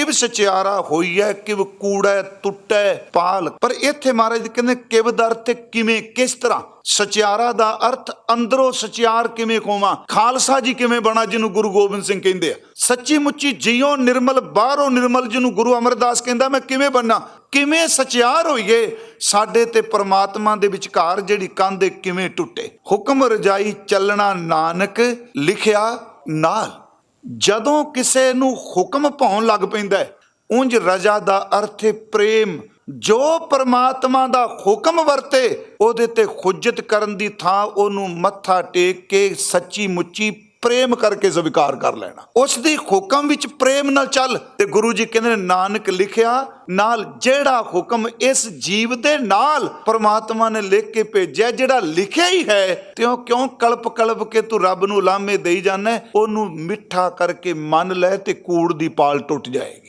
ਕਿਵ ਸਚਿਆਰਾ ਹੋਈਐ, ਕਿਵ ਕੂੜੈ ਟੁੱਟੈ ਪਾਲ। ਪਰ ਇੱਥੇ ਮਹਾਰਾਜ ਕਹਿੰਦੇ, ਕਿਵ ਦਾ ਅਰਥ ਕਿਵੇਂ, ਕਿਸ ਤਰ੍ਹਾਂ? ਸਚਿਆਰਾ ਦਾ ਅਰਥ ਅੰਦਰੋਂ ਸਚਿਆਰ ਕਿਵੇਂ ਹੋਵਾਂ? ਖਾਲਸਾ ਜੀ ਕਿਵੇਂ ਬਣਾ, ਜਿਹਨੂੰ ਗੁਰੂ ਗੋਬਿੰਦ ਸਿੰਘ ਕਹਿੰਦੇ ਆ? ਸੱਚੀ ਮੁੱਚੀ ਜੀਓ ਨਿਰਮਲ, ਬਾਹਰੋਂ ਨਿਰਮਲ ਜਿਹਨੂੰ ਗੁਰੂ ਅਮਰਦਾਸ ਕਹਿੰਦਾ, ਮੈਂ ਕਿਵੇਂ ਬੰਨਾ ਕਿਵੇਂ ਸਚਿਆਰ ਹੋਈਏ? ਸਾਡੇ ਤੇ ਪਰਮਾਤਮਾ ਦੇ ਵਿਚਕਾਰ ਜਿਹੜੀ ਕੰਧ ਕਿਵੇਂ ਟੁੱਟੇ? ਹੁਕਮ ਰਜਾਈ ਚੱਲਣਾ ਨਾਨਕ, ਲਿਖਿਆ ਨਾਲ। ਜਦੋਂ ਕਿਸੇ ਨੂੰ ਹੁਕਮ ਪਾਉਣ ਲੱਗ ਪੈਂਦਾ ਹੈ, ਉਂਝ ਰਜਾ ਦਾ ਅਰਥ ਹੈ ਪ੍ਰੇਮ। ਜੋ ਪਰਮਾਤਮਾ ਦਾ ਹੁਕਮ ਵਰਤੇ, ਉਹਦੇ ਤੇ ਖੁਜਤ ਕਰਨ ਦੀ ਥਾਂ ਉਹਨੂੰ ਮੱਥਾ ਟੇਕ ਕੇ ਸੱਚੀ ਮੁੱਚੀ ਪ੍ਰੇਮ ਕਰਕੇ ਸਵੀਕਾਰ ਕਰ ਲੈਣਾ। ਉਸ ਦੀ ਹੁਕਮ ਵਿੱਚ ਪ੍ਰੇਮ ਨਾਲ ਚੱਲ। ਤੇ ਗੁਰੂ ਜੀ ਕਹਿੰਦੇ ਨੇ, ਨਾਨਕ ਲਿਖਿਆ, ਨਾਲ ਜਿਹੜਾ ਹੁਕਮ ਇਸ ਜੀਵ ਦੇ ਨਾਲ ਪਰਮਾਤਮਾ ਨੇ ਲਿਖ ਕੇ ਭੇਜਿਆ, ਜਿਹੜਾ ਲਿਖਿਆ ਹੀ ਹੈ, ਤੇ ਉਹ ਕਿਉਂ ਕਲਪ ਕਲਪ ਕੇ ਤੂੰ ਰੱਬ ਨੂੰ ਲਾਮੇ ਦੇਈ ਜਾਂਦਾ ਉਹਨੂੰ ਮਿੱਠਾ ਕਰਕੇ ਮੰਨ ਲੈ ਤੇ ਕੂੜ ਦੀ ਪਾਲ ਟੁੱਟ ਜਾਏਗੀ।